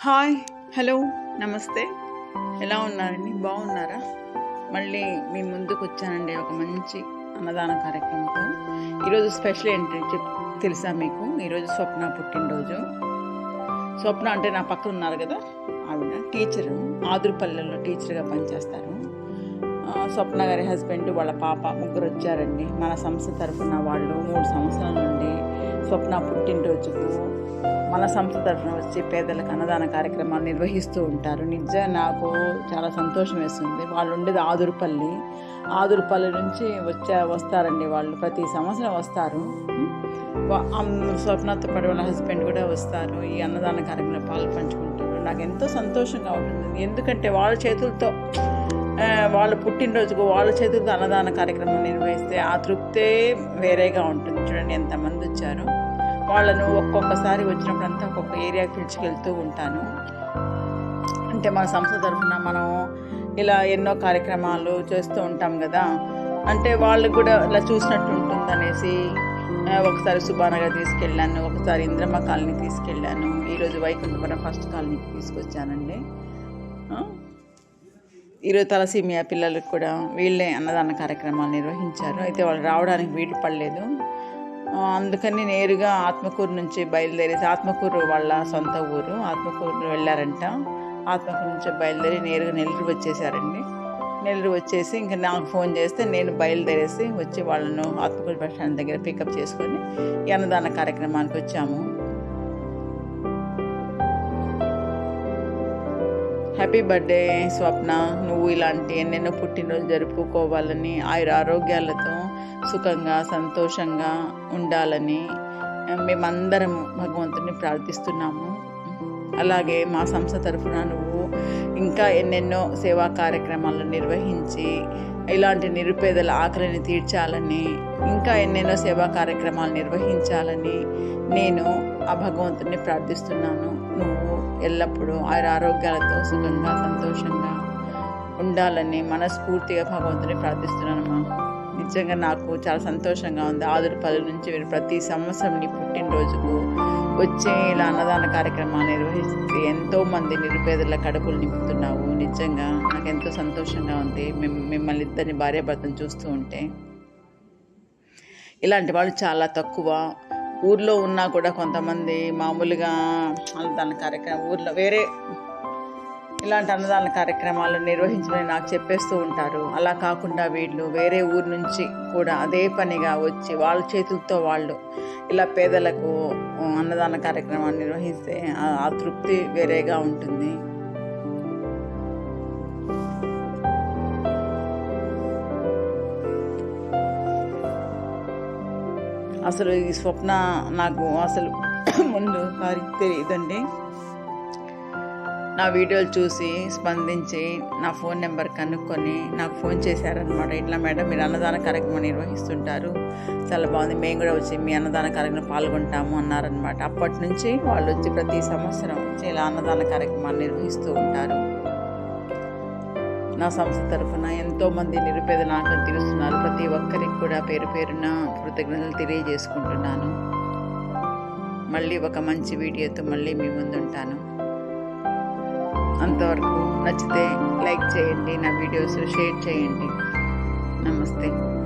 Hi hello నమస్తే. ఎలా ఉన్నారండి? బాగున్నారా? మళ్ళీ మీ ముందుకు వచ్చానండి ఒక మంచి అన్నదాన కార్యక్రమంతో. ఈరోజు స్పెషల్ ఏంటి చెప్ తెలుసా మీకు? ఈరోజు స్వప్న పుట్టినరోజు. స్వప్న అంటే నా పక్కన ఉన్నారు కదా ఆవిడ టీచరు. ఆదురుపల్లెలో టీచర్గా పనిచేస్తారు. స్వప్న గారి హస్బెండ్ వాళ్ళ పాప ముగ్గురు వచ్చారండి. మన సంస్థ తరఫున వాళ్ళు మూడు సంవత్సరాల నుండి స్వప్న పుట్టినరోజుకు మన సంస్థ తరఫున వచ్చి పేదలకు అన్నదాన కార్యక్రమాలు నిర్వహిస్తూ ఉంటారు. నిజం నాకు చాలా సంతోషం వేస్తుంది. వాళ్ళు ఉండేది ఆదురుపల్లి. ఆదురుపల్లి నుంచి వచ్చా వస్తారండి వాళ్ళు. ప్రతి సంవత్సరం వస్తారు. స్వప్నతో పాటు వాళ్ళ హస్బెండ్ కూడా వస్తారు. ఈ అన్నదాన కార్యక్రమంలో పాలు పంచుకుంటారు. నాకు ఎంతో సంతోషంగా ఉంటుంది. ఎందుకంటే వాళ్ళ చేతులతో వాళ్ళ పుట్టినరోజుకు వాళ్ళ చేతులతో అన్నదాన కార్యక్రమం నిర్వహిస్తే ఆ తృప్తే వేరేగా ఉంటుంది. చూడండి ఎంతమంది వచ్చారు. వాళ్ళను ఒక్కొక్కసారి వచ్చినప్పుడు అంతా ఒక్కొక్క ఏరియాకి పిలుచుకెళ్తూ ఉంటాను. అంటే మన సంస్థ తరఫున మనం ఇలా ఎన్నో కార్యక్రమాలు చేస్తూ ఉంటాం కదా. అంటే వాళ్ళు కూడా ఇలా చూసినట్టు ఉంటుంది అనేసి ఒకసారి సుబానగర్ తీసుకెళ్ళాను ఒకసారి ఇంద్రమ్మ కాలనీ తీసుకెళ్ళాను. ఈరోజు వైకుంఠపురం ఫస్ట్ కాలనీకి తీసుకొచ్చానండి. ఈరోజు తలసీమియా పిల్లలకు కూడా వీళ్ళే అన్నదాన కార్యక్రమాలు నిర్వహించారు. అయితే వాళ్ళు రావడానికి వీలు పడలేదు. అందుకని నేరుగా ఆత్మకూరు నుంచి బయలుదేరేసి ఆత్మకూరు వాళ్ళ సొంత ఊరు ఆత్మకూరు వెళ్ళారంట. ఆత్మకూరు నుంచి బయలుదేరి నేరుగా నెల్లూరు వచ్చేసారండి. నెల్లూరు వచ్చేసి ఇంకా నాకు ఫోన్ చేస్తే నేను బయలుదేరేసి వచ్చి వాళ్ళను ఆత్మకూరు బస్ స్టాండ్ దగ్గర పికప్ చేసుకొని అన్నదాన కార్యక్రమానికి వచ్చాము. Happy birthday Swapna. నువ్వు ఇలాంటి ఎన్నెన్నో పుట్టినరోజు జరుపుకోవాలని ఆయుర ఆరోగ్యాలతో సుఖంగా సంతోషంగా ఉండాలని మేమందరం భగవంతుని ప్రార్థిస్తున్నాము. అలాగే మా సంస్థ తరఫున నువ్వు ఇంకా ఎన్నెన్నో సేవా కార్యక్రమాలు నిర్వహించి ఇలాంటి నిరుపేదల ఆకలిని తీర్చాలని ఇంకా ఎన్నెన్నో సేవా కార్యక్రమాలు నిర్వహించాలని నేను ఆ భగవంతుని ప్రార్థిస్తున్నాను. నువ్వు ఎల్లప్పుడూ ఆయన ఆరోగ్యాలతో సుఖంగా సంతోషంగా ఉండాలని మనస్ఫూర్తిగా భగవంతుని ప్రార్థిస్తున్నానమ్మా. నిజంగా నాకు చాలా సంతోషంగా ఉంది. ఆదురుపల్లి నుంచి మీరు ప్రతి సంవత్సరం నీ పుట్టినరోజుకు వచ్చే ఇలా అన్నదాన కార్యక్రమాలు నిర్వహిస్తే ఎంతో మంది నిరుపేదల కడుపులు నింపుతున్నావు. నిజంగా నాకు ఎంతో సంతోషంగా ఉంది. మిమ్మల్ని ఇద్దరిని భార్యాభర్తను చూస్తూ ఉంటే ఇలాంటి వాళ్ళు చాలా తక్కువ. ఊర్లో ఉన్నా కూడా కొంతమంది మామూలుగా అన్నదాన కార్యక్రమం ఊర్లో వేరే ఇలాంటి అన్నదాన కార్యక్రమాలు నిర్వహించమని నాకు చెప్పేస్తూ ఉంటారు. అలా కాకుండా వీళ్ళు వేరే ఊరు నుంచి కూడా అదే పనిగా వచ్చి వాళ్ళ చేతులతో వాళ్ళు ఇలా పేదలకు అన్నదాన కార్యక్రమాన్ని నిర్వహిస్తే ఆ- తృప్తి వేరేగా ఉంటుంది. అసలు ఈ స్వప్న నాకు అసలు ముందు సారి తెలియదండి. నా వీడియోలు చూసి స్పందించి నా ఫోన్ నెంబర్ కనుక్కొని నాకు ఫోన్ చేశారనమాట ఇట్లా మేడం మీరు అన్నదాన కార్యక్రమం నిర్వహిస్తుంటారు. చాలా బాగుంది. మేము కూడా వచ్చి మీ అన్నదాన కార్యక్రమం పాల్గొంటాము అన్నారనమాట అప్పటి నుంచి వాళ్ళు వచ్చి ప్రతి సంవత్సరం ఇలా అన్నదాన కార్యక్రమాన్ని నిర్వహిస్తూ ఉంటారు. నా సంస్థ తరఫున ఎంతోమంది నిరుపేద నాకులు తీరుస్తున్నారు ప్రతి ఒక్కరికి కూడా పేరు పేరున కృతజ్ఞతలు తెలియజేసుకుంటున్నాను. మళ్ళీ ఒక మంచి వీడియోతో మళ్ళీ మీ ముందుంటాను. అంతవరకు నచ్చితే లైక్ చేయండి నా వీడియోస్ షేర్ చేయండి. నమస్తే.